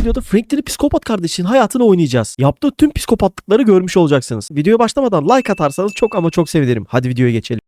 videoda Franklin'in psikopat kardeşinin hayatını oynayacağız. Yaptığı tüm psikopatlıkları görmüş olacaksınız. Videoya başlamadan like atarsanız çok ama çok sevinirim. Hadi videoya geçelim.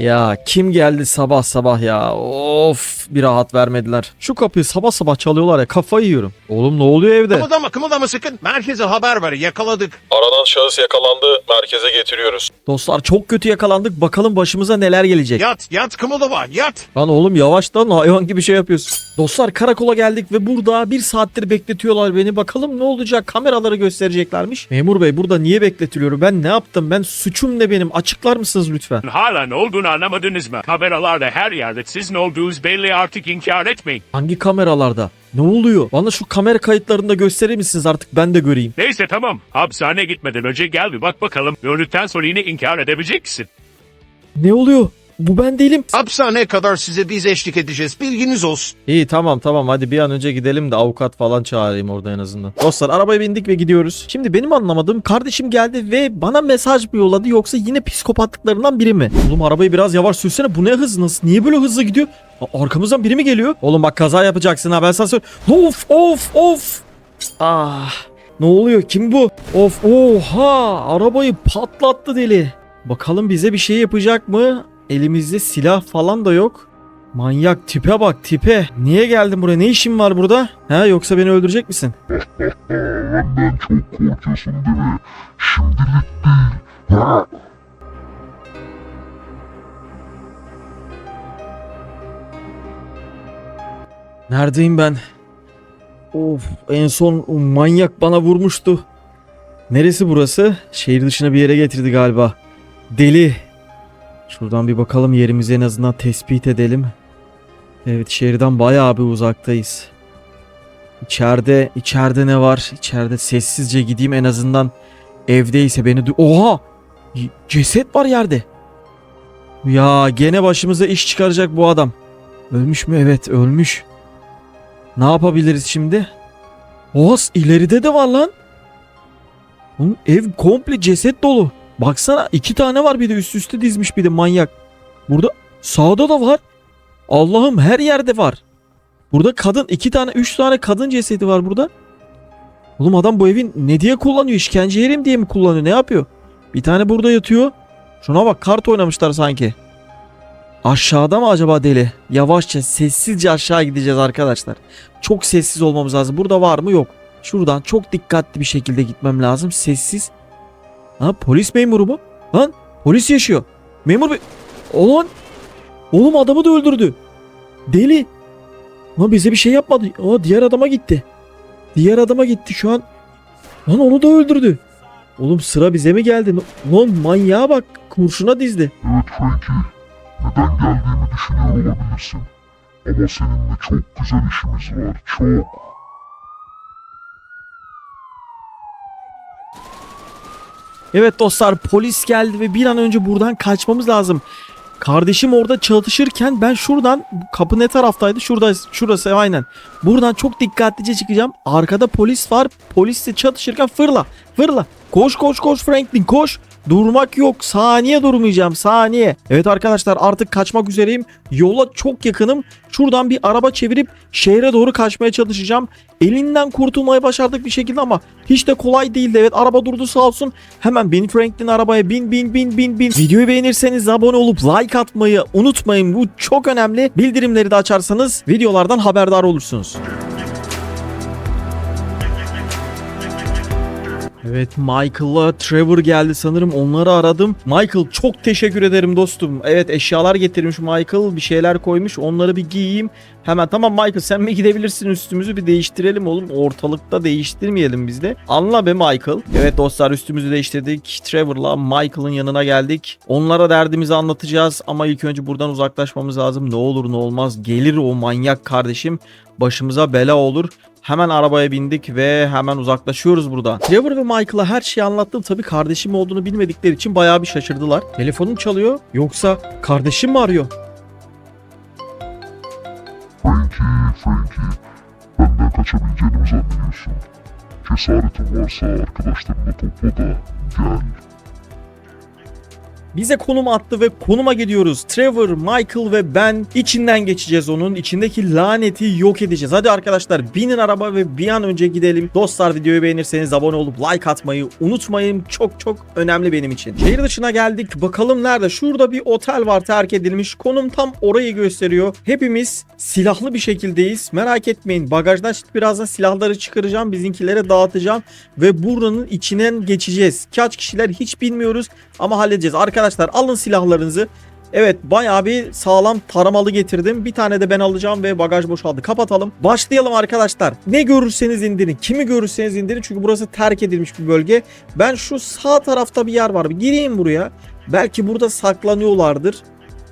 Ya kim geldi sabah sabah ya? Of bir rahat vermediler. Şu kapıyı sabah sabah çalıyorlar ya kafayı yiyorum. Oğlum ne oluyor evde? Kımıldama kımıldama sakın. Merkeze haber ver yakaladık. Aranan şahıs yakalandı. Merkeze getiriyoruz. Dostlar çok kötü yakalandık. Bakalım başımıza neler gelecek. Yat yat kımıldama yat. Lan oğlum yavaş lan hayvan gibi şey yapıyorsun. Dostlar karakola geldik ve burada bir saattir bekletiyorlar beni. Bakalım ne olacak kameraları göstereceklermiş. Memur bey burada niye bekletiliyorum? Ben ne yaptım? Ben suçum ne benim? Açıklar mısınız lütfen? Hala ne olduğunu anlamadınız mı? Kameralarda her yerde sizin olduğunuz belli artık inkar etmeyin. Hangi kameralarda? Ne oluyor? Bana şu kamera kayıtlarında gösterir misiniz artık ben de göreyim. Neyse tamam. Hapishaneye gitmeden önce gel bir bak bakalım. Döndükten sonra yine inkar edebilecek misin? Ne oluyor? Bu ben değilim. Hapishaneye kadar size biz eşlik edeceğiz. Bilginiz olsun. İyi tamam tamam hadi bir an önce gidelim de avukat falan çağırayım orada en azından. Dostlar arabaya bindik ve gidiyoruz. Şimdi benim anlamadığım kardeşim geldi ve bana mesaj mı yolladı yoksa yine psikopatlıklarından biri mi? Oğlum arabayı biraz yavaş sürsene bu ne hız nasıl niye böyle hızlı gidiyor? A- arkamızdan biri mi geliyor? Oğlum bak kaza yapacaksın ha ben sana söyleyeyim. Of of of. Ah ne oluyor kim bu? Of oha arabayı patlattı deli. Bakalım bize bir şey yapacak mı? Elimizde silah falan da yok. Manyak tipe bak tipe. Niye geldin buraya? Ne işin var burada? Ha yoksa beni öldürecek misin? Benden çok korkuyorsun değil mi? Şimdilik değil. Ha? Neredeyim ben? Of en son o manyak bana vurmuştu. Neresi burası? Şehir dışına bir yere getirdi galiba. Deli. Şuradan bir bakalım yerimizi en azından tespit edelim. Evet şehirden bayağı bir uzaktayız. İçeride, içeride ne var? İçeride sessizce gideyim en azından evdeyse beni du- Oha! Ceset var yerde. Ya gene başımıza iş çıkaracak bu adam. Ölmüş mü? Evet ölmüş. Ne yapabiliriz şimdi? Oğuz ileride de var lan. Oğlum ev komple ceset dolu. Baksana iki tane var bir de üst üste dizmiş bir de manyak. Burada sağda da var. Allah'ım her yerde var. Burada kadın iki tane üç tane kadın cesedi var burada. Oğlum adam bu evin ne diye kullanıyor? İşkence yerim diye mi kullanıyor? Ne yapıyor? Bir tane burada yatıyor. Şuna bak kart oynamışlar sanki. Aşağıda mı acaba deli? Yavaşça sessizce aşağı gideceğiz arkadaşlar. Çok sessiz olmamız lazım. Burada var mı? Yok. Şuradan çok dikkatli bir şekilde gitmem lazım. Sessiz. Ha polis memuru mu? Lan polis yaşıyor. Memur bey. Ulan. Oğlum adamı da öldürdü. Deli. Lan bize bir şey yapmadı. Aa diğer adama gitti. Diğer adama gitti şu an. Lan onu da öldürdü. Oğlum sıra bize mi geldi? Lan manyağa bak. Kurşuna dizdi. Evet Frankie. Neden geldiğimi düşünüyor olabilirsin. Ama seninle çok güzel işimiz var. Çok. Evet dostlar polis geldi ve bir an önce buradan kaçmamız lazım. Kardeşim orada çatışırken ben şuradan kapı ne taraftaydı? Şurada şurası aynen. Buradan çok dikkatlice çıkacağım. Arkada polis var. Polisle çatışırken fırla. Fırla. Koş koş koş Franklin koş. Durmak yok. Saniye durmayacağım. Saniye. Evet arkadaşlar artık kaçmak üzereyim. Yola çok yakınım. Şuradan bir araba çevirip şehre doğru kaçmaya çalışacağım. Elinden kurtulmayı başardık bir şekilde ama hiç de kolay değildi. Evet araba durdu sağ olsun. Hemen bin Franklin arabaya bin bin bin bin bin. Videoyu beğenirseniz abone olup like atmayı unutmayın. Bu çok önemli. Bildirimleri de açarsanız videolardan haberdar olursunuz. Evet Michael'la Trevor geldi sanırım onları aradım. Michael çok teşekkür ederim dostum. Evet eşyalar getirmiş Michael bir şeyler koymuş onları bir giyeyim. Hemen tamam Michael sen mi gidebilirsin üstümüzü bir değiştirelim oğlum ortalıkta değiştirmeyelim biz de. Anla be Michael. Evet dostlar üstümüzü değiştirdik. Trevor'la Michael'ın yanına geldik. Onlara derdimizi anlatacağız ama ilk önce buradan uzaklaşmamız lazım. Ne olur ne olmaz gelir o manyak kardeşim başımıza bela olur. Hemen arabaya bindik ve hemen uzaklaşıyoruz buradan. Trevor ve Michael'a her şeyi anlattım. Tabii kardeşim olduğunu bilmedikleri için bayağı bir şaşırdılar. Telefonum çalıyor. Yoksa kardeşim mi arıyor? Frankie? Benden kaçabileceğini mi zannediyorsun? Cesaretin varsa arkadaşlarını topla da gel. Bize konum attı ve konuma gidiyoruz. Trevor, Michael ve ben içinden geçeceğiz onun. İçindeki laneti yok edeceğiz. Hadi arkadaşlar binin araba ve bir an önce gidelim. Dostlar videoyu beğenirseniz abone olup like atmayı unutmayın. Çok çok önemli benim için. Şehir dışına geldik. Bakalım nerede? Şurada bir otel var terk edilmiş. Konum tam orayı gösteriyor. Hepimiz silahlı bir şekildeyiz. Merak etmeyin. Bagajdan şimdi birazdan silahları çıkaracağım. Bizinkilere dağıtacağım. Ve buranın içinden geçeceğiz. Kaç kişiler hiç bilmiyoruz ama halledeceğiz. Arkadaşlar alın silahlarınızı. Evet bayağı bir sağlam taramalı getirdim. Bir tane de ben alacağım ve bagaj boşaldı. Kapatalım. Başlayalım arkadaşlar. Ne görürseniz indirin. Kimi görürseniz indirin. Çünkü burası terk edilmiş bir bölge. Ben şu sağ tarafta bir yer var. Bir gireyim buraya. Belki burada saklanıyorlardır.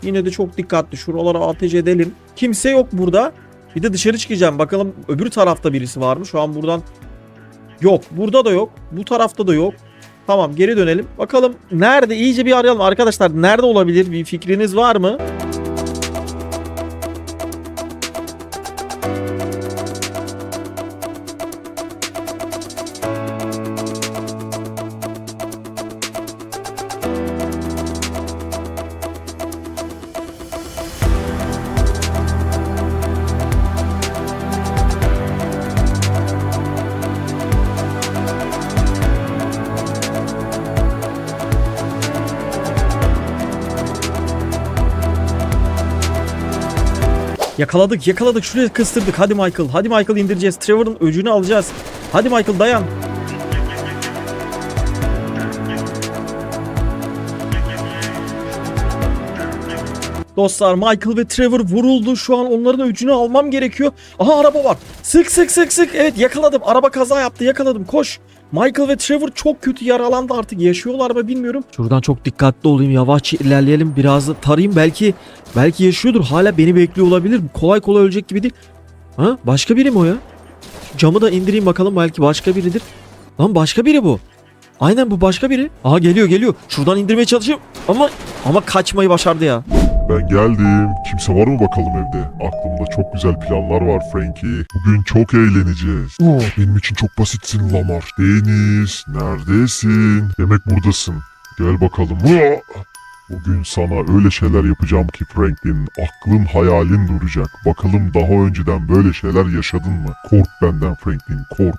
Yine de çok dikkatli. Şuralara ateş edelim. Kimse yok burada. Bir de dışarı çıkacağım. Bakalım öbür tarafta birisi var mı? Şu an buradan yok. Burada da yok. Bu tarafta da yok. Tamam geri dönelim. Bakalım nerede iyice bir arayalım. Arkadaşlar nerede olabilir? Bir fikriniz var mı? Yakaladık yakaladık şuraya kıstırdık. Hadi Michael hadi Michael indireceğiz. Trevor'ın öcünü alacağız. Hadi Michael dayan. Dostlar Michael ve Trevor vuruldu. Şu an onların öcünü almam gerekiyor. Aha araba var. Sık sık sık sık. Evet yakaladım. Araba kaza yaptı. Yakaladım. Koş. Michael ve Trevor çok kötü yaralandı artık. Yaşıyorlar mı bilmiyorum. Şuradan çok dikkatli olayım. Yavaşça ilerleyelim. Biraz da tarayayım. Belki belki yaşıyordur. Hala beni bekliyor olabilir. Kolay kolay ölecek gibi değil. Ha? Başka biri mi o ya? Camı da indireyim bakalım. Belki başka biridir. Lan başka biri bu. Aynen bu başka biri. Aha geliyor geliyor. Şuradan indirmeye çalışayım. Ama ama kaçmayı başardı ya. Ben geldim. Kimse var mı bakalım evde? Aklımda çok güzel planlar var Frankie. Bugün çok eğleneceğiz. Benim için çok basitsin Lamar. Deniz, neredesin? Demek buradasın. Gel bakalım. Hua! Bugün sana öyle şeyler yapacağım ki Franklin, aklın hayalin duracak. Bakalım daha önceden böyle şeyler yaşadın mı? Kork benden Franklin, kork.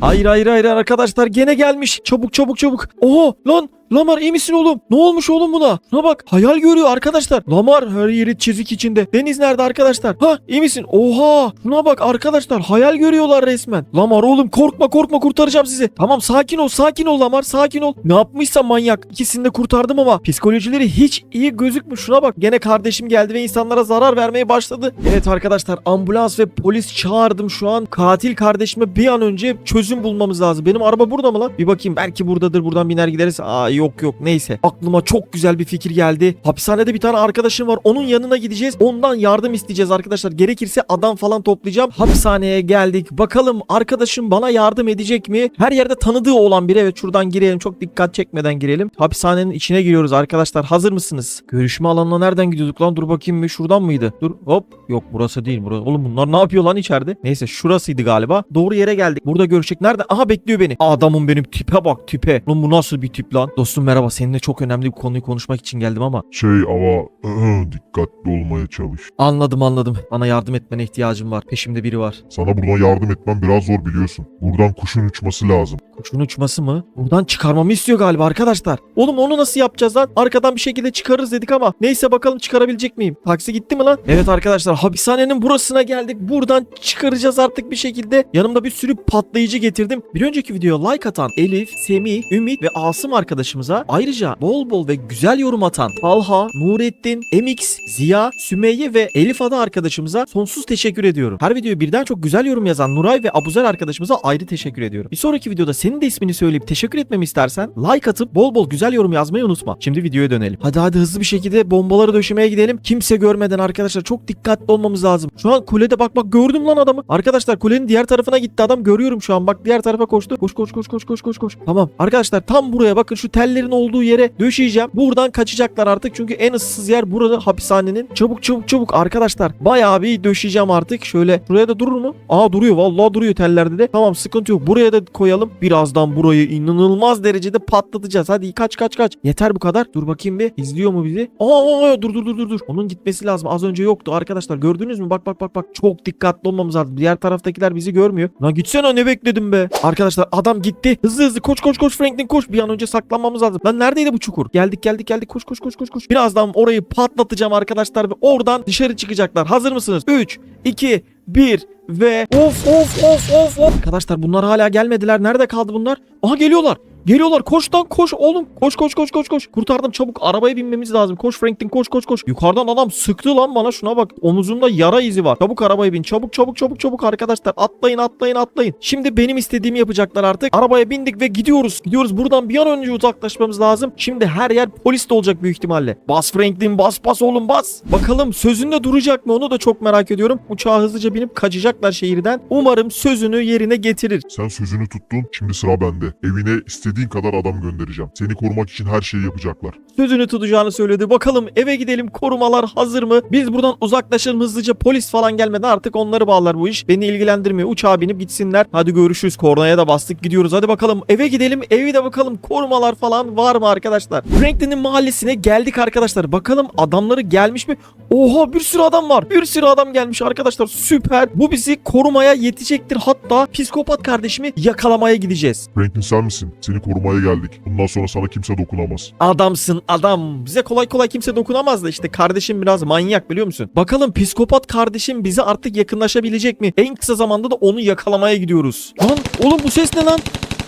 Hayır hayır hayır arkadaşlar gene gelmiş. Çabuk çabuk çabuk. Oho lan Lamar iyi misin oğlum? Ne olmuş oğlum buna? Şuna bak hayal görüyor arkadaşlar. Lamar her yeri çizik içinde. Deniz nerede arkadaşlar? Ha iyi misin? Oha şuna bak arkadaşlar hayal görüyorlar resmen. Lamar oğlum korkma korkma kurtaracağım sizi. Tamam sakin ol sakin ol Lamar sakin ol. Ne yapmışsa manyak. İkisini de kurtardım ama psikolojileri hiç iyi gözükmüyor. Şuna bak gene kardeşim geldi ve insanlara zarar vermeye başladı. Evet arkadaşlar ambulans ve polis çağırdım şu an. Katil kardeşime bir an önce çözüm bulmamız lazım. Benim araba burada mı lan? Bir bakayım belki buradadır. Buradan biner gideriz. Aa yok yok neyse. Aklıma çok güzel bir fikir geldi. Hapishanede bir tane arkadaşım var. Onun yanına gideceğiz. Ondan yardım isteyeceğiz arkadaşlar. Gerekirse adam falan toplayacağım. Hapishaneye geldik. Bakalım arkadaşım bana yardım edecek mi? Her yerde tanıdığı olan biri. Evet şuradan girelim. Çok dikkat çekmeden girelim. Hapishanenin içine giriyoruz arkadaşlar. Hazır mısınız? Görüşme alanına nereden gidiyorduk lan? Dur bakayım bir şuradan mıydı? Dur hop. Yok burası değil. Burası. Oğlum bunlar ne yapıyor lan içeride? Neyse şurasıydı galiba. Doğru yere geldik. Burada görüşecek. Nerede? Aha bekliyor beni. Adamım benim tipe bak tipe. Lan bu nasıl bir tip lan? Dostum merhaba. Seninle çok önemli bir konuyu konuşmak için geldim ama. Şey ama ıı, dikkatli olmaya çalış. Anladım anladım. Bana yardım etmene ihtiyacım var. Peşimde biri var. Sana buradan yardım etmem biraz zor biliyorsun. Buradan kuşun uçması lazım. Kuşun uçması mı? Buradan çıkarmamı istiyor galiba arkadaşlar. Oğlum onu nasıl yapacağız lan? Arkadan bir şekilde çıkarırız dedik ama. Neyse bakalım çıkarabilecek miyim? Taksi gitti mi lan? Evet arkadaşlar hapishanenin burasına geldik. Buradan çıkaracağız artık bir şekilde. Yanımda bir sürü patlayıcı getirdim. Bir önceki videoya like atan Elif, Semih, Ümit ve Asım arkadaşımıza ayrıca bol bol ve güzel yorum atan Talha, Nurettin, MX, Ziya, Sümeyye ve Elif adı arkadaşımıza sonsuz teşekkür ediyorum. Her videoya birden çok güzel yorum yazan Nuray ve Abuzer arkadaşımıza ayrı teşekkür ediyorum. Bir sonraki videoda senin de ismini söyleyip teşekkür etmemi istersen like atıp bol bol güzel yorum yazmayı unutma. Şimdi videoya dönelim. Hadi hadi hızlı bir şekilde bombaları döşemeye gidelim. Kimse görmeden arkadaşlar çok dikkatli olmamız lazım. Şu an kulede bak bak gördüm lan adamı. Arkadaşlar kulenin diğer tarafına gitti adam görüyorum şu an. Bak diğer tarafa koştu. Koş koş koş koş koş koş koş. Tamam arkadaşlar tam buraya bakın şu tellerin olduğu yere döşeyeceğim. Buradan kaçacaklar artık çünkü en ıssız yer burada hapishanenin. Çabuk çabuk çabuk arkadaşlar. Bayağı bir döşeyeceğim artık. Şöyle buraya da durur mu? Aa duruyor vallahi duruyor tellerde de. Tamam sıkıntı yok. Buraya da koyalım. Birazdan burayı inanılmaz derecede patlatacağız. Hadi kaç kaç kaç. Yeter bu kadar. Dur bakayım bir. İzliyor mu bizi? Aa, dur dur dur dur dur. Onun gitmesi lazım. Az önce yoktu arkadaşlar. Gördünüz mü? Bak bak bak bak. Çok dikkatli olmamız lazım. Diğer taraftakiler bizi görmüyor. Lan gitsene ne bekledim be. Arkadaşlar adam gitti. Hızlı hızlı koş koş koş Franklin koş. Bir an önce saklanmamız lazım. Lan neredeydi bu çukur? Geldik geldik geldik. Koş koş koş koş koş. Birazdan orayı patlatacağım arkadaşlar ve oradan dışarı çıkacaklar. Hazır mısınız? 3 2 1 ve of of of of of. Arkadaşlar bunlar hala gelmediler. Nerede kaldı bunlar? Aha geliyorlar. Geliyorlar. Koş lan koş oğlum. Koş koş koş koş koş. Kurtardım çabuk. Arabaya binmemiz lazım. Koş Franklin koş koş koş. Yukarıdan adam sıktı lan bana. Şuna bak. Omuzunda yara izi var. Çabuk arabaya bin. Çabuk çabuk çabuk çabuk arkadaşlar. Atlayın atlayın atlayın. Şimdi benim istediğimi yapacaklar artık. Arabaya bindik ve gidiyoruz. Gidiyoruz. Buradan bir an önce uzaklaşmamız lazım. Şimdi her yer polis de olacak büyük ihtimalle. Bas Franklin bas bas oğlum bas. Bakalım sözünde duracak mı onu da çok merak ediyorum. Uçağa hızlıca binip kaçacaklar şehirden. Umarım sözünü yerine getirir. Sen sözünü tuttun. Şimdi sıra bende. Evine istediğin kadar adam göndereceğim. Seni korumak için her şeyi yapacaklar. sözünü tutacağını söyledi. Bakalım eve gidelim korumalar hazır mı? Biz buradan uzaklaşalım hızlıca polis falan gelmeden artık onları bağlar bu iş. Beni ilgilendirmiyor. Uçağa binip gitsinler. Hadi görüşürüz. Kornaya da bastık gidiyoruz. Hadi bakalım eve gidelim. Evi de bakalım korumalar falan var mı arkadaşlar? Franklin'in mahallesine geldik arkadaşlar. Bakalım adamları gelmiş mi? Oha bir sürü adam var. Bir sürü adam gelmiş arkadaşlar. Süper. Bu bizi korumaya yetecektir. Hatta psikopat kardeşimi yakalamaya gideceğiz. Franklin sen misin? Seni korumaya geldik. Bundan sonra sana kimse dokunamaz. Adamsın adam. Bize kolay kolay kimse dokunamaz da işte kardeşim biraz manyak biliyor musun? Bakalım psikopat kardeşim bize artık yakınlaşabilecek mi? En kısa zamanda da onu yakalamaya gidiyoruz. Lan oğlum bu ses ne lan?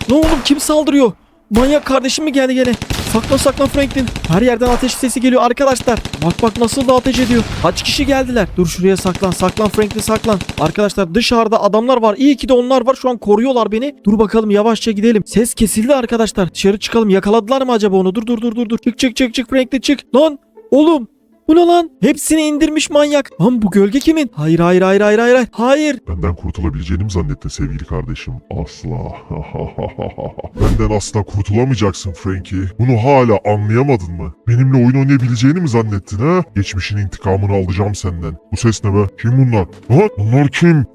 Ne oğlum kim saldırıyor? Manyak kardeşim mi geldi gene? Saklan saklan Franklin. Her yerden ateş sesi geliyor arkadaşlar. Bak bak nasıl da ateş ediyor. Kaç kişi geldiler? Dur şuraya saklan. Saklan Franklin saklan. Arkadaşlar dışarıda adamlar var. İyi ki de onlar var. Şu an koruyorlar beni. Dur bakalım yavaşça gidelim. Ses kesildi arkadaşlar. Dışarı çıkalım. Yakaladılar mı acaba onu? Dur dur dur dur dur. Çık çık çık çık Franklin çık. Lan oğlum bu lan? Hepsini indirmiş manyak. Lan bu gölge kimin? Hayır hayır hayır hayır hayır. hayır. Hayır. Benden kurtulabileceğini mi zannettin sevgili kardeşim? Asla. Benden asla kurtulamayacaksın Frankie. Bunu hala anlayamadın mı? Benimle oyun oynayabileceğini mi zannettin ha? Geçmişin intikamını alacağım senden. Bu ses ne be? Kim bunlar? Ha? Bunlar kim?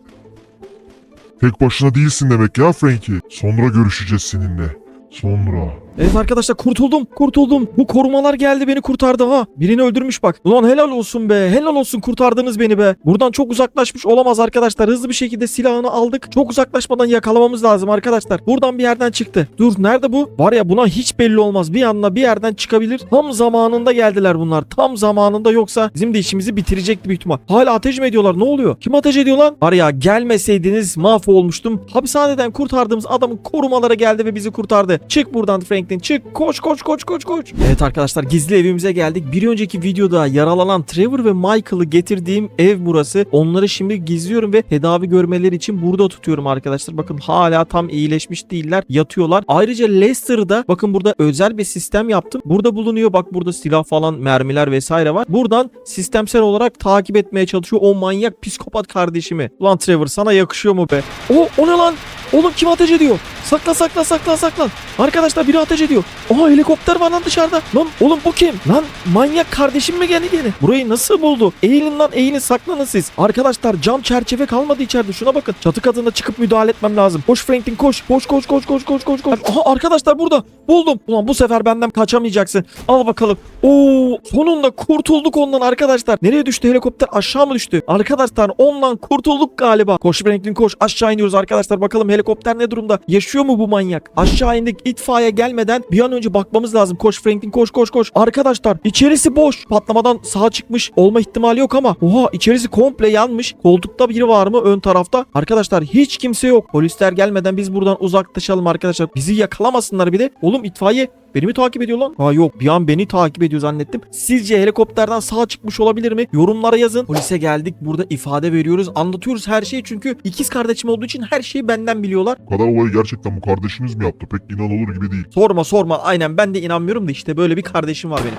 Tek başına değilsin demek ya Frankie. Sonra görüşeceğiz seninle. Sonra. Evet arkadaşlar kurtuldum kurtuldum. Bu korumalar geldi beni kurtardı ha. Birini öldürmüş bak. Ulan helal olsun be. Helal olsun kurtardınız beni be. Buradan çok uzaklaşmış olamaz arkadaşlar. Hızlı bir şekilde silahını aldık. Çok uzaklaşmadan yakalamamız lazım arkadaşlar. Buradan bir yerden çıktı. Dur nerede bu? Var ya buna hiç belli olmaz. Bir anda bir yerden çıkabilir. Tam zamanında geldiler bunlar. Tam zamanında yoksa bizim de işimizi bitirecekti büyük ihtimal. Hala ateş mi ediyorlar? Ne oluyor? Kim ateş ediyor lan? Var ya gelmeseydiniz mahvolmuştum. Hapishaneden kurtardığımız adamın korumaları geldi ve bizi kurtardı. Çık buradan Franklin çık. Koş koş koş koş koş. Evet arkadaşlar gizli evimize geldik. Bir önceki videoda yaralanan Trevor ve Michael'ı getirdiğim ev burası. Onları şimdi gizliyorum ve tedavi görmeleri için burada tutuyorum arkadaşlar. Bakın hala tam iyileşmiş değiller. Yatıyorlar. Ayrıca Lester'da bakın burada özel bir sistem yaptım. Burada bulunuyor. Bak burada silah falan mermiler vesaire var. Buradan sistemsel olarak takip etmeye çalışıyor o manyak psikopat kardeşimi. Ulan Trevor sana yakışıyor mu be? O, o ne lan? Oğlum kim ateş ediyor? Sakla sakla sakla saklan. Arkadaşlar biri ateş ediyor. Oha helikopter var lan dışarıda. Lan oğlum bu kim? Lan manyak kardeşim mi geldi gene? Burayı nasıl buldu? Eğilin lan eğilin saklanın siz. Arkadaşlar cam çerçeve kalmadı içeride. Şuna bakın. Çatı katında çıkıp müdahale etmem lazım. Koş Franklin koş. Koş koş koş koş koş koş koş. Aha arkadaşlar burada. Buldum. Ulan bu sefer benden kaçamayacaksın. Al bakalım. Oo sonunda kurtulduk ondan arkadaşlar. Nereye düştü helikopter? Aşağı mı düştü? Arkadaşlar ondan kurtulduk galiba. Koş Franklin koş. Aşağı iniyoruz arkadaşlar. Bakalım helikopter ne durumda? Yaşıyor mu bu manyak? Aşağı indik. İtfaiye gelmeden bir an önce bakmamız lazım. Koş Franklin koş koş koş. Arkadaşlar içerisi boş. Patlamadan sağa çıkmış olma ihtimali yok ama. Oha içerisi komple yanmış. Koltukta biri var mı ön tarafta? Arkadaşlar hiç kimse yok. Polisler gelmeden biz buradan uzaklaşalım arkadaşlar. Bizi yakalamasınlar bir de. Oğlum itfaiye Beni mi takip ediyor lan? Ha yok bir an beni takip ediyor zannettim. Sizce helikopterden sağ çıkmış olabilir mi? Yorumlara yazın. Polise geldik burada ifade veriyoruz. Anlatıyoruz her şeyi çünkü ikiz kardeşim olduğu için her şeyi benden biliyorlar. Bu kadar olayı gerçekten bu kardeşiniz mi yaptı? Pek inanılır gibi değil. Sorma sorma aynen ben de inanmıyorum da işte böyle bir kardeşim var benim.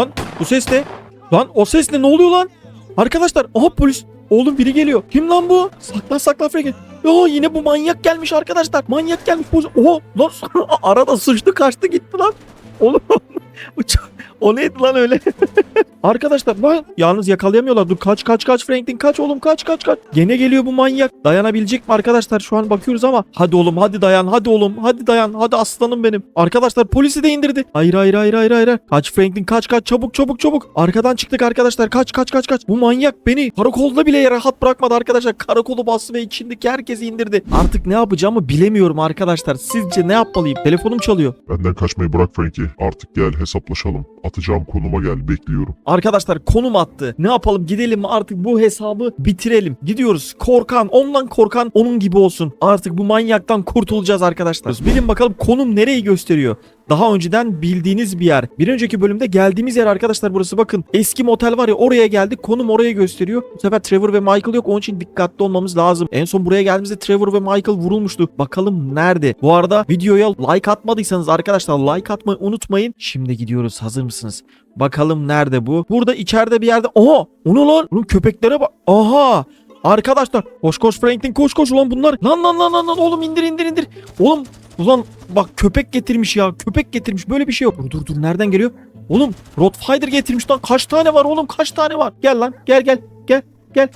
Lan bu ses ne? Lan o ses ne? Ne oluyor lan? Arkadaşlar aha polis. Oğlum biri geliyor. Kim lan bu? Saklan saklan Franklin. Ya yine bu manyak gelmiş arkadaşlar. Manyak gelmiş. Oha lan arada sıçtı kaçtı gitti lan. Oğlum o, çok- o neydi lan öyle? Arkadaşlar bak yalnız yakalayamıyorlar. Dur kaç kaç kaç Franklin kaç oğlum kaç kaç kaç. Gene geliyor bu manyak. Dayanabilecek mi arkadaşlar? Şu an bakıyoruz ama. Hadi oğlum hadi dayan hadi oğlum hadi dayan hadi aslanım benim. Arkadaşlar polisi de indirdi. Hayır hayır hayır hayır hayır. Kaç Franklin kaç kaç çabuk çabuk çabuk. Arkadan çıktık arkadaşlar kaç kaç kaç kaç. Bu manyak beni karakolda bile rahat bırakmadı arkadaşlar. Karakolu bastı ve içindeki herkesi indirdi. Artık ne yapacağımı bilemiyorum arkadaşlar. Sizce ne yapmalıyım? Telefonum çalıyor. Benden kaçmayı bırak Frankie. Artık gel hesaplaşalım. Atacağım konuma gel bekliyorum. Arkadaşlar konum attı. Ne yapalım gidelim mi artık bu hesabı bitirelim. Gidiyoruz. Korkan ondan korkan onun gibi olsun. Artık bu manyaktan kurtulacağız arkadaşlar. Bilin bakalım konum nereyi gösteriyor. Daha önceden bildiğiniz bir yer. Bir önceki bölümde geldiğimiz yer arkadaşlar burası bakın. Eski motel var ya oraya geldik. Konum oraya gösteriyor. Bu sefer Trevor ve Michael yok. Onun için dikkatli olmamız lazım. En son buraya geldiğimizde Trevor ve Michael vurulmuştu. Bakalım nerede? Bu arada videoya like atmadıysanız arkadaşlar like atmayı unutmayın. Şimdi gidiyoruz. Hazır mısınız? Bakalım nerede bu? Burada içeride bir yerde. Aha! O ne lan? Oğlum köpeklere bak. Aha! Arkadaşlar koş koş Franklin koş koş ulan bunlar. Lan lan lan lan lan oğlum indir indir indir. Oğlum ulan bak köpek getirmiş ya. Köpek getirmiş böyle bir şey yok. Dur dur dur nereden geliyor? Oğlum Rottweiler getirmiş lan. Kaç tane var oğlum kaç tane var? Gel lan gel gel gel gel.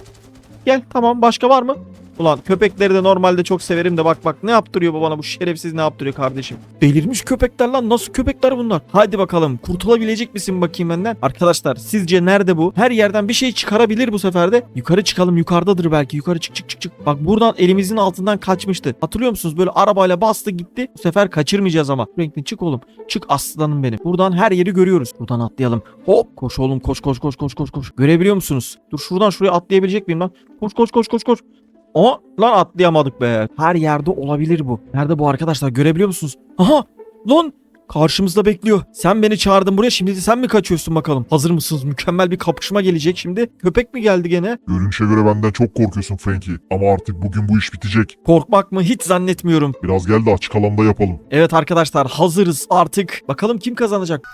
Gel tamam başka var mı? Ulan köpekleri de normalde çok severim de bak bak ne yaptırıyor bu bana bu şerefsiz ne yaptırıyor kardeşim. Delirmiş köpekler lan nasıl köpekler bunlar? Hadi bakalım kurtulabilecek misin bakayım benden? Arkadaşlar sizce nerede bu? Her yerden bir şey çıkarabilir bu sefer de. Yukarı çıkalım yukarıdadır belki yukarı çık çık çık çık. Bak buradan elimizin altından kaçmıştı. Hatırlıyor musunuz böyle arabayla bastı gitti. Bu sefer kaçırmayacağız ama. Franklin çık oğlum. Çık aslanım benim. Buradan her yeri görüyoruz. Buradan atlayalım. Hop koş oğlum koş koş koş koş koş koş. Görebiliyor musunuz? Dur şuradan şuraya atlayabilecek miyim lan? Koş koş koş koş koş. Aa lan atlayamadık be. Her yerde olabilir bu. Nerede bu arkadaşlar görebiliyor musunuz? Aha lan karşımızda bekliyor. Sen beni çağırdın buraya şimdi sen mi kaçıyorsun bakalım? Hazır mısınız? Mükemmel bir kapışma gelecek şimdi. Köpek mi geldi gene? Görünüşe göre benden çok korkuyorsun Frankie. Ama artık bugün bu iş bitecek. Korkmak mı? Hiç zannetmiyorum. Biraz gel de açık alanda yapalım. Evet arkadaşlar hazırız artık. Bakalım kim kazanacak?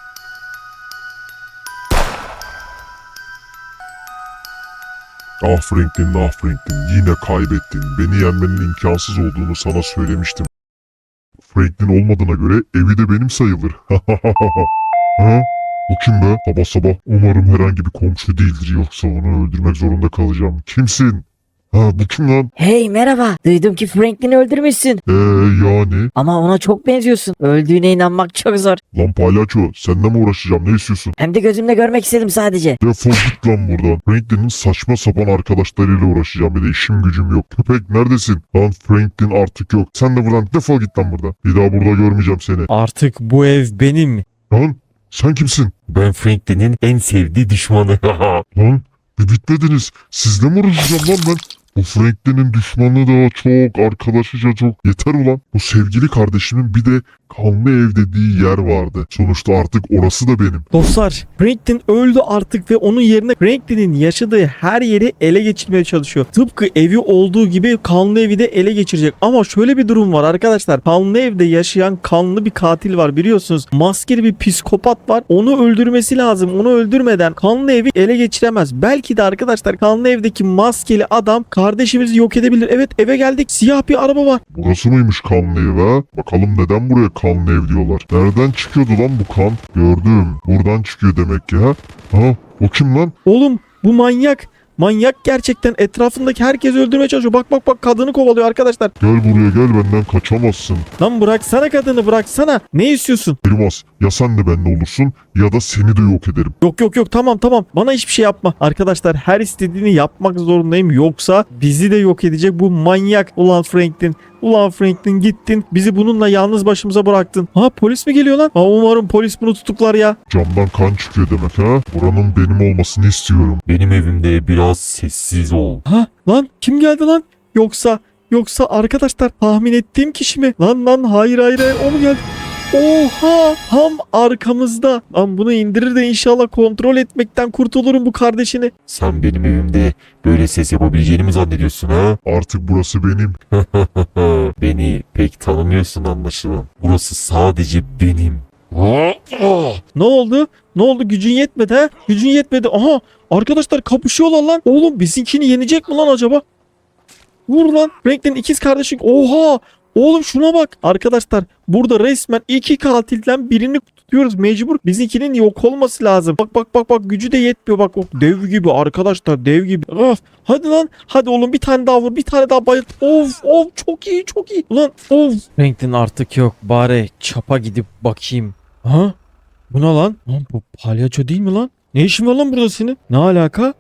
Ah Franklin ah Franklin yine kaybettin. Beni yenmenin imkansız olduğunu sana söylemiştim. Franklin olmadığına göre evi de benim sayılır. ha? Bu kim be? Sabah sabah umarım herhangi bir komşu değildir yoksa onu öldürmek zorunda kalacağım. Kimsin? Ha bu kim lan? Hey merhaba. Duydum ki Franklin'i öldürmüşsün. Eee yani? Ama ona çok benziyorsun. Öldüğüne inanmak çok zor. Lan palyaço seninle mi uğraşacağım ne istiyorsun? Hem de gözümle görmek istedim sadece. Defol git lan buradan. Franklin'in saçma sapan arkadaşlarıyla uğraşacağım bir de işim gücüm yok. Köpek neredesin? Lan Franklin artık yok. Sen de buradan defol git lan buradan. Bir daha burada görmeyeceğim seni. Artık bu ev benim. Lan sen kimsin? Ben Franklin'in en sevdiği düşmanı. Lan bir bitmediniz. Sizle mi uğraşacağım lan ben? Bu Franklin'in düşmanı da çok, arkadaşıca çok. Yeter ulan. Bu sevgili kardeşimin bir de kanlı ev dediği yer vardı. Sonuçta artık orası da benim. Dostlar Franklin öldü artık ve onun yerine Franklin'in yaşadığı her yeri ele geçirmeye çalışıyor. Tıpkı evi olduğu gibi kanlı evi de ele geçirecek. Ama şöyle bir durum var arkadaşlar. Kanlı evde yaşayan kanlı bir katil var biliyorsunuz. Maskeli bir psikopat var. Onu öldürmesi lazım. Onu öldürmeden kanlı evi ele geçiremez. Belki de arkadaşlar kanlı evdeki maskeli adam kardeşimizi yok edebilir. Evet eve geldik. Siyah bir araba var. Burası mıymış kanlı ev ha? Bakalım neden buraya kanlı ev diyorlar. Nereden çıkıyordu lan bu kan? Gördüm. Buradan çıkıyor demek ki ha? Ha? O kim lan? Oğlum bu manyak. Manyak gerçekten etrafındaki herkesi öldürmeye çalışıyor. Bak bak bak kadını kovalıyor arkadaşlar. Gel buraya gel benden kaçamazsın. Lan bıraksana kadını bıraksana. Ne istiyorsun? Elmas ya sen de benimle olursun ya da seni de yok ederim. Yok yok yok tamam tamam. Bana hiçbir şey yapma. Arkadaşlar her istediğini yapmak zorundayım. Yoksa bizi de yok edecek bu manyak. Ulan Franklin. Ulan Franklin gittin. Bizi bununla yalnız başımıza bıraktın. Ha polis mi geliyor lan? Ha umarım polis bunu tutuklar ya. Camdan kan çıkıyor demek ha? Buranın benim olmasını istiyorum. Benim evimde biraz sessiz ol. Ha lan kim geldi lan? Yoksa yoksa arkadaşlar tahmin ettiğim kişi mi? Lan lan hayır hayır hayır o mu geldi? Oha ham arkamızda. Lan bunu indirir de inşallah kontrol etmekten kurtulurum bu kardeşini. Sen benim evimde böyle ses yapabileceğini mi zannediyorsun ha? Artık burası benim. Beni pek tanımıyorsun anlaşılan. Burası sadece benim. Ne oldu? Ne oldu? Gücün yetmedi ha? Gücün yetmedi. Aha arkadaşlar kapışıyorlar lan. Oğlum bizimkini yenecek mi lan acaba? Vur lan. Franklin ikiz kardeşi. Oha! Oğlum şuna bak. Arkadaşlar burada resmen iki katilden birini tutuyoruz mecbur. Bizimkinin yok olması lazım. Bak bak bak bak gücü de yetmiyor bak. o Dev gibi arkadaşlar dev gibi. Of. Hadi lan. Hadi oğlum bir tane daha vur. Bir tane daha bayılt. Of of çok iyi çok iyi. Ulan of. Franklin artık yok. Bari çapa gidip bakayım. Ha? Bu ne lan? Lan bu palyaço değil mi lan? Ne işin var lan burada senin? Ne alaka?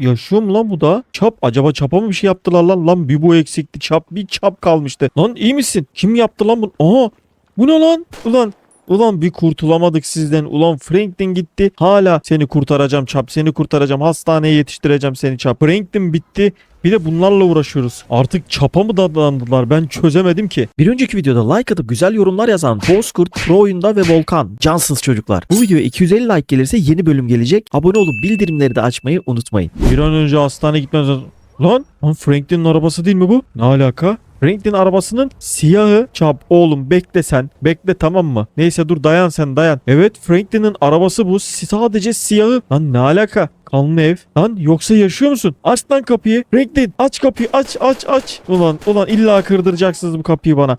Yaşıyor mu lan bu da? Çap acaba çapa mı bir şey yaptılar lan? Lan bir bu eksikti çap bir çap kalmıştı. Lan iyi misin? Kim yaptı lan bunu? Aa bu ne lan? Ulan Ulan bir kurtulamadık sizden. Ulan Franklin gitti. Hala seni kurtaracağım çap. Seni kurtaracağım. Hastaneye yetiştireceğim seni çap. Franklin bitti. Bir de bunlarla uğraşıyoruz. Artık çapa mı dadandılar? Ben çözemedim ki. Bir önceki videoda like atıp güzel yorumlar yazan Bozkurt, Pro Oyunda ve Volkan. Cansız çocuklar. Bu videoya 250 like gelirse yeni bölüm gelecek. Abone olup bildirimleri de açmayı unutmayın. Bir an önce hastaneye gitmemiz lazım. Lan, lan Franklin'in arabası değil mi bu? Ne alaka? Franklin arabasının siyahı. Çap oğlum bekle sen. Bekle tamam mı? Neyse dur dayan sen dayan. Evet Franklin'in arabası bu. Sadece siyahı. Lan ne alaka? Kanlı ev. Lan yoksa yaşıyor musun? Aç lan kapıyı. Franklin aç kapıyı aç aç aç. Ulan ulan illa kırdıracaksınız bu kapıyı bana.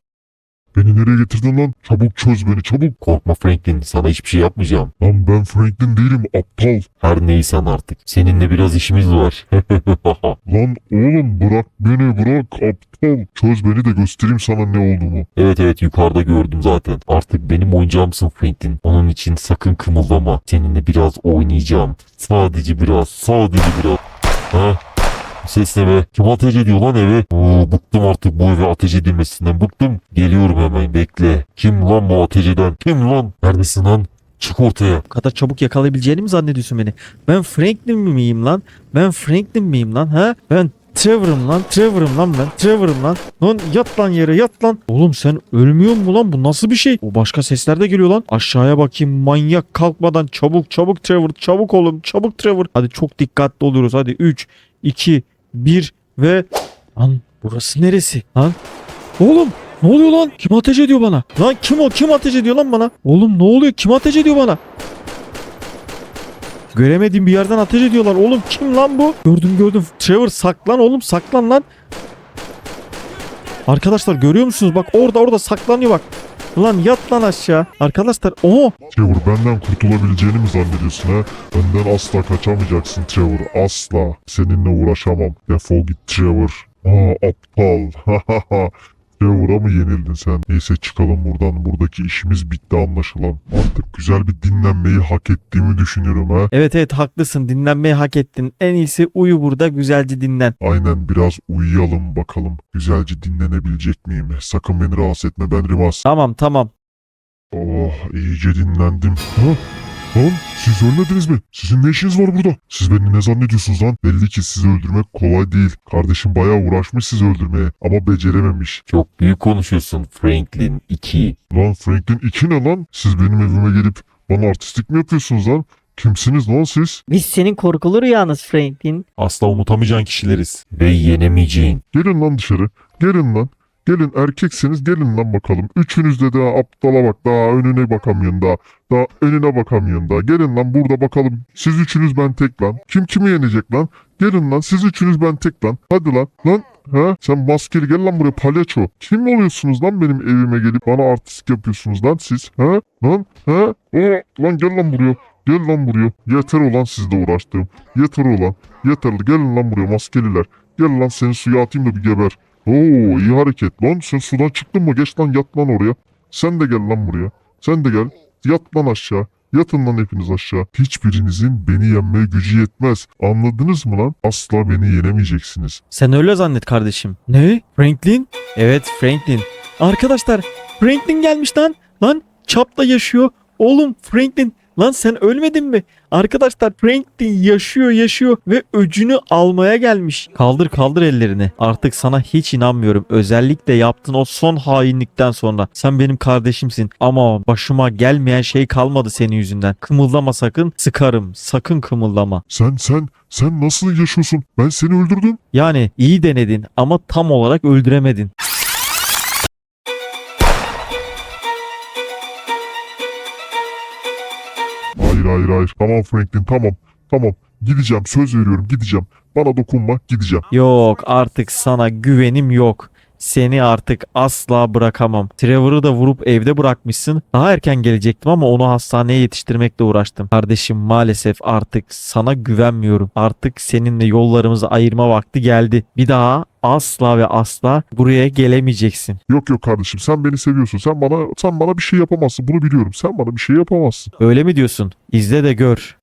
Beni nereye getirdin lan? Çabuk çöz beni çabuk. Korkma Franklin sana hiçbir şey yapmayacağım. Lan ben Franklin değilim aptal. Her neysen artık. Seninle biraz işimiz var. Lan oğlum bırak beni bırak aptal. Çöz beni de göstereyim sana ne olduğumu. evet evet yukarıda gördüm zaten. Artık benim oyuncağımsın Franklin. Onun için sakın kımıldama. Seninle biraz oynayacağım. Sadece biraz sadece biraz. Ha? Ses ne be? Kim ateş ediyor lan eve? Oo, bıktım artık bu eve ateş edilmesinden. Bıktım. Geliyorum hemen bekle. Kim lan bu ateş eden? Kim lan? Neredesin lan? Çık ortaya. Bu kadar çabuk yakalayabileceğini mi zannediyorsun beni? Ben Franklin miyim lan? Ben Franklin miyim lan ha? Ben Trevor'ım lan. Trevor'ım lan ben. Trevor'ım lan. Lan yat lan yere yat lan. Oğlum sen ölmüyor mu lan? Bu nasıl bir şey? O başka sesler de geliyor lan. Aşağıya bakayım manyak kalkmadan çabuk çabuk Trevor. Çabuk oğlum çabuk Trevor. Hadi çok dikkatli oluyoruz. Hadi 3, 2, 1 ve... Lan burası neresi? Lan Oğlum ne oluyor lan? Kim ateş ediyor bana? Lan kim o? Kim ateş ediyor lan bana? Oğlum ne oluyor? Kim ateş ediyor bana? Göremediğim bir yerden ateş ediyorlar. Oğlum kim lan bu? Gördüm gördüm. Trevor saklan oğlum saklan lan. Arkadaşlar görüyor musunuz? Bak orada orada saklanıyor bak. Lan yat lan aşağı. Arkadaşlar oho. Trevor benden kurtulabileceğini mi zannediyorsun ha? Benden asla kaçamayacaksın Trevor. Asla. Seninle uğraşamam. Defol git Trevor. Aa aptal. Trevor'a mı yenildin sen? Neyse çıkalım buradan. Buradaki işimiz bitti anlaşılan. Artık güzel bir dinlenmeyi hak ettiğimi düşünüyorum ha. Evet evet haklısın. Dinlenmeyi hak ettin. En iyisi uyu burada güzelce dinlen. Aynen biraz uyuyalım bakalım. Güzelce dinlenebilecek miyim? Sakın beni rahatsız etme ben Rimas. Tamam tamam. Oh iyice dinlendim. Ha? Lan siz ölmediniz mi? Sizin ne işiniz var burada? Siz beni ne zannediyorsunuz lan? Belli ki sizi öldürmek kolay değil. Kardeşim bayağı uğraşmış sizi öldürmeye ama becerememiş. Çok büyük konuşuyorsun Franklin 2. Lan Franklin 2 ne lan? Siz benim evime gelip bana artistlik mi yapıyorsunuz lan? Kimsiniz lan siz? Biz senin korkulu rüyanız Franklin. Asla unutamayacağın kişileriz. Ve yenemeyeceğin. Gelin lan dışarı. Gelin lan. Gelin erkekseniz gelin lan bakalım. Üçünüz de daha aptala bak. Daha önüne bakamıyorsun daha. Daha önüne bakamıyorsun daha. Gelin lan burada bakalım. Siz üçünüz ben tek lan. Kim kimi yenecek lan? Gelin lan siz üçünüz ben tek lan. Hadi lan. Lan Ha? Sen maskeli gel lan buraya palyaço. Kim oluyorsunuz lan benim evime gelip bana artist yapıyorsunuz lan siz? Ha? Lan? Ha? Oo, lan gel lan buraya. Gel lan buraya. Yeter olan sizle uğraştığım. Yeter olan. Yeter. Gelin lan buraya maskeliler. Gel lan seni suya atayım da bir geber. Oo iyi hareket lan. Sen sudan çıktın mı? Geç lan yat lan oraya. Sen de gel lan buraya. Sen de gel. Yat lan aşağı. Yatın lan hepiniz aşağı. Hiçbirinizin beni yenmeye gücü yetmez. Anladınız mı lan? Asla beni yenemeyeceksiniz. Sen öyle zannet kardeşim. Ne? Franklin? Evet Franklin. Arkadaşlar Franklin gelmiş lan. Lan çapta yaşıyor. Oğlum Franklin lan sen ölmedin mi? Arkadaşlar Franklin yaşıyor yaşıyor ve öcünü almaya gelmiş. Kaldır kaldır ellerini. Artık sana hiç inanmıyorum. Özellikle yaptığın o son hainlikten sonra. Sen benim kardeşimsin ama başıma gelmeyen şey kalmadı senin yüzünden. Kımıldama sakın. Sıkarım. Sakın kımıldama. Sen sen sen nasıl yaşıyorsun? Ben seni öldürdüm. Yani iyi denedin ama tam olarak öldüremedin. Hayır hayır. Tamam Franklin tamam. Tamam. Gideceğim söz veriyorum gideceğim. Bana dokunma gideceğim. Yok artık sana güvenim yok. Seni artık asla bırakamam. Trevor'ı da vurup evde bırakmışsın. Daha erken gelecektim ama onu hastaneye yetiştirmekle uğraştım. Kardeşim maalesef artık sana güvenmiyorum. Artık seninle yollarımızı ayırma vakti geldi. Bir daha asla ve asla buraya gelemeyeceksin. Yok yok kardeşim sen beni seviyorsun. Sen bana sen bana bir şey yapamazsın. Bunu biliyorum. Sen bana bir şey yapamazsın. Öyle mi diyorsun? İzle de gör.